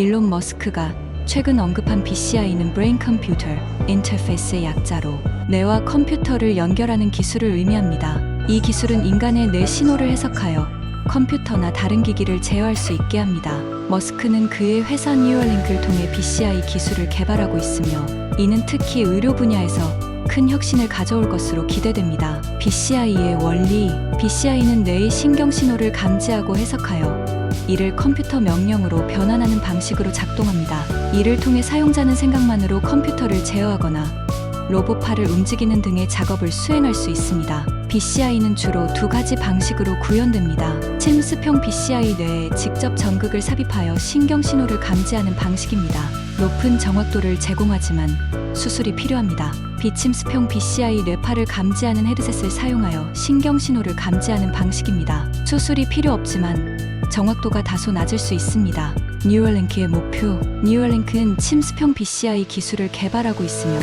일론 머스크가 최근 언급한 BCI는 브레인 컴퓨터 인터페이스의 약자로 뇌와 컴퓨터를 연결하는 기술을 의미합니다. 이 기술은 인간의 뇌 신호를 해석하여 컴퓨터나 다른 기기를 제어할 수 있게 합니다. 머스크는 그의 회사 뉴럴링크를 통해 BCI 기술을 개발하고 있으며 이는 특히 의료 분야에서 큰 혁신을 가져올 것으로 기대됩니다. BCI의 원리 BCI는 뇌의 신경 신호를 감지하고 해석하여 이를 컴퓨터 명령으로 변환하는 방식으로 작동합니다. 이를 통해 사용자는 생각만으로 컴퓨터를 제어하거나 로봇팔을 움직이는 등의 작업을 수행할 수 있습니다. BCI는 주로 두 가지 방식으로 구현됩니다. 침습형 BCI 뇌에 직접 전극을 삽입하여 신경 신호를 감지하는 방식입니다. 높은 정확도를 제공하지만 수술이 필요합니다. 비침습형 BCI 뇌파를 감지하는 헤드셋을 사용하여 신경 신호를 감지하는 방식입니다. 수술이 필요 없지만 정확도가 다소 낮을 수 있습니다. 뉴럴링크의 목표 뉴럴링크는 침습형 BCI 기술을 개발하고 있으며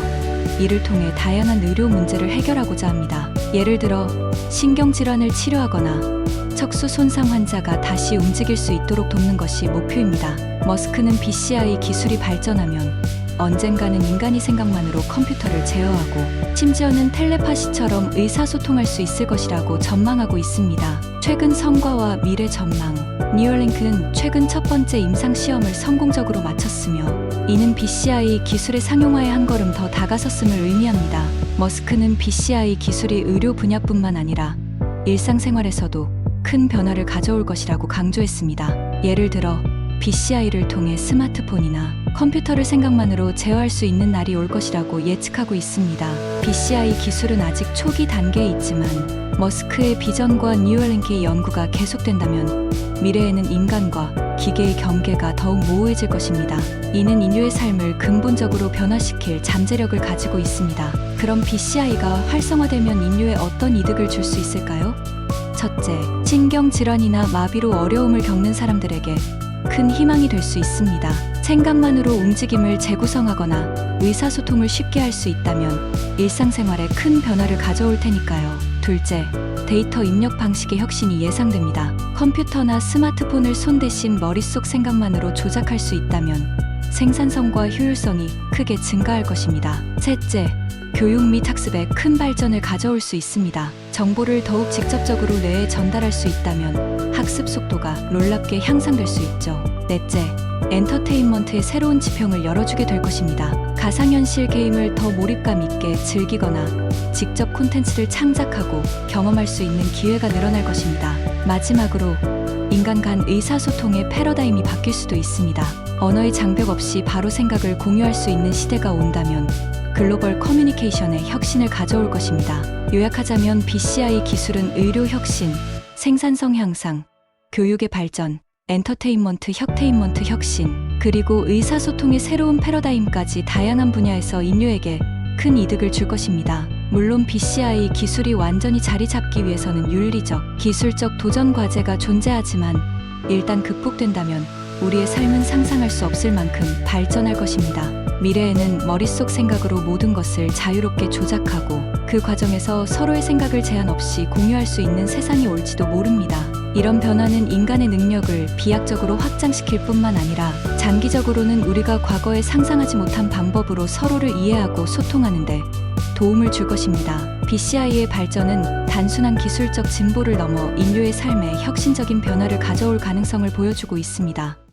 이를 통해 다양한 의료 문제를 해결하고자 합니다. 예를 들어 신경질환을 치료하거나 척수 손상 환자가 다시 움직일 수 있도록 돕는 것이 목표입니다. 머스크는 BCI 기술이 발전하면 언젠가는 인간이 생각만으로 컴퓨터를 제어하고 심지어는 텔레파시처럼 의사소통할 수 있을 것이라고 전망하고 있습니다. 최근 성과와 미래 전망 뉴럴링크는 최근 첫 번째 임상 시험을 성공적으로 마쳤으며 이는 BCI 기술의 상용화에 한 걸음 더 다가섰음을 의미합니다. 머스크는 BCI 기술이 의료 분야뿐만 아니라 일상생활에서도 큰 변화를 가져올 것이라고 강조했습니다. 예를 들어 BCI를 통해 스마트폰이나 컴퓨터를 생각만으로 제어할 수 있는 날이 올 것이라고 예측하고 있습니다. BCI 기술은 아직 초기 단계에 있지만 머스크의 비전과 뉴럴링크의 연구가 계속된다면 미래에는 인간과 기계의 경계가 더욱 모호해질 것입니다. 이는 인류의 삶을 근본적으로 변화시킬 잠재력을 가지고 있습니다. 그럼 BCI가 활성화되면 인류에 어떤 이득을 줄 수 있을까요? 첫째, 신경질환이나 마비로 어려움을 겪는 사람들에게 큰 희망이 될 수 있습니다. 생각만으로 움직임을 재구성하거나 의사소통을 쉽게 할 수 있다면 일상생활에 큰 변화를 가져올 테니까요. 둘째, 데이터 입력 방식의 혁신이 예상됩니다. 컴퓨터나 스마트폰을 손 대신 머릿속 생각만으로 조작할 수 있다면 생산성과 효율성이 크게 증가할 것입니다. 셋째, 교육 및 학습에 큰 발전을 가져올 수 있습니다. 정보를 더욱 직접적으로 뇌에 전달할 수 있다면 학습 속도가 놀랍게 향상될 수 있죠. 넷째, 엔터테인먼트의 새로운 지평을 열어주게 될 것입니다. 가상현실 게임을 더 몰입감 있게 즐기거나 직접 콘텐츠를 창작하고 경험할 수 있는 기회가 늘어날 것입니다. 마지막으로 인간 간 의사소통의 패러다임이 바뀔 수도 있습니다. 언어의 장벽 없이 바로 생각을 공유할 수 있는 시대가 온다면 글로벌 커뮤니케이션의 혁신을 가져올 것입니다. 요약하자면 BCI 기술은 의료 혁신, 생산성 향상, 교육의 발전, 엔터테인먼트 혁테인먼트 혁신, 그리고 의사소통의 새로운 패러다임까지 다양한 분야에서 인류에게 큰 이득을 줄 것입니다. 물론 BCI 기술이 완전히 자리 잡기 위해서는 윤리적, 기술적 도전 과제가 존재하지만 일단 극복된다면 우리의 삶은 상상할 수 없을 만큼 발전할 것입니다. 미래에는 머릿속 생각으로 모든 것을 자유롭게 조작하고 그 과정에서 서로의 생각을 제한 없이 공유할 수 있는 세상이 올지도 모릅니다. 이런 변화는 인간의 능력을 비약적으로 확장시킬 뿐만 아니라 장기적으로는 우리가 과거에 상상하지 못한 방법으로 서로를 이해하고 소통하는데 도움을 줄 것입니다. BCI의 발전은 단순한 기술적 진보를 넘어 인류의 삶에 혁신적인 변화를 가져올 가능성을 보여주고 있습니다.